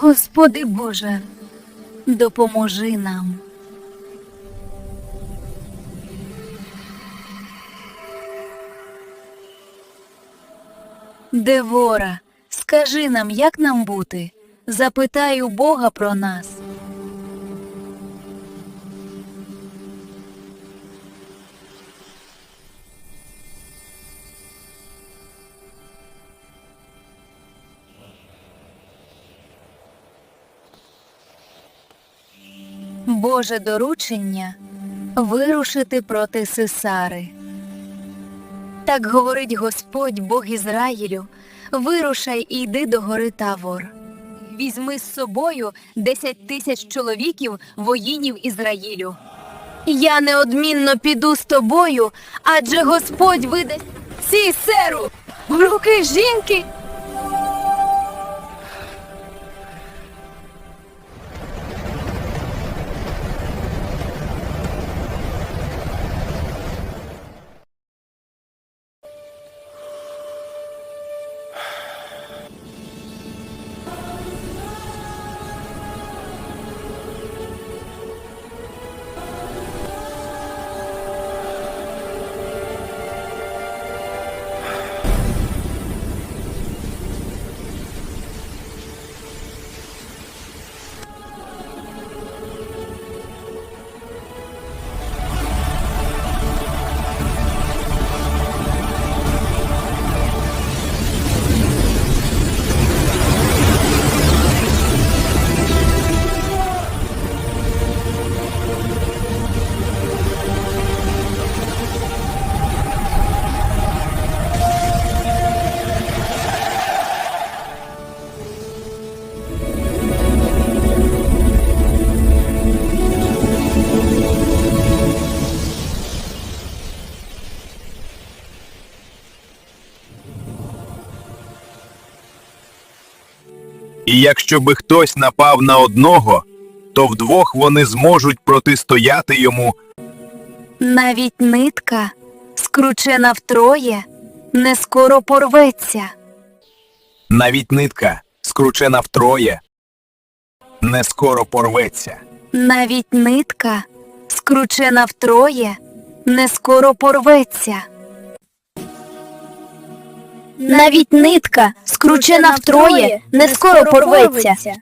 Господи Боже, допоможи нам. Девора, скажи нам, як нам бути? Запитай у Бога про нас. Боже доручення вирушити проти Сесари. Так говорить Господь Бог Ізраїлю, вирушай і йди до гори Тавор. Візьми з собою десять тисяч чоловіків воїнів Ізраїлю. Я неодмінно піду з тобою, адже Господь видасть Сісеру в руки жінки. І якщо би хтось напав на одного, то вдвох вони зможуть протистояти йому, Навіть нитка, скручена втроє, не скоро порветься. навіть нитка, скручена втроє, не скоро порветься. Навіть нитка, скручена втроє, не скоро порветься. Навіть нитка, скручена втроє, не скоро порветься.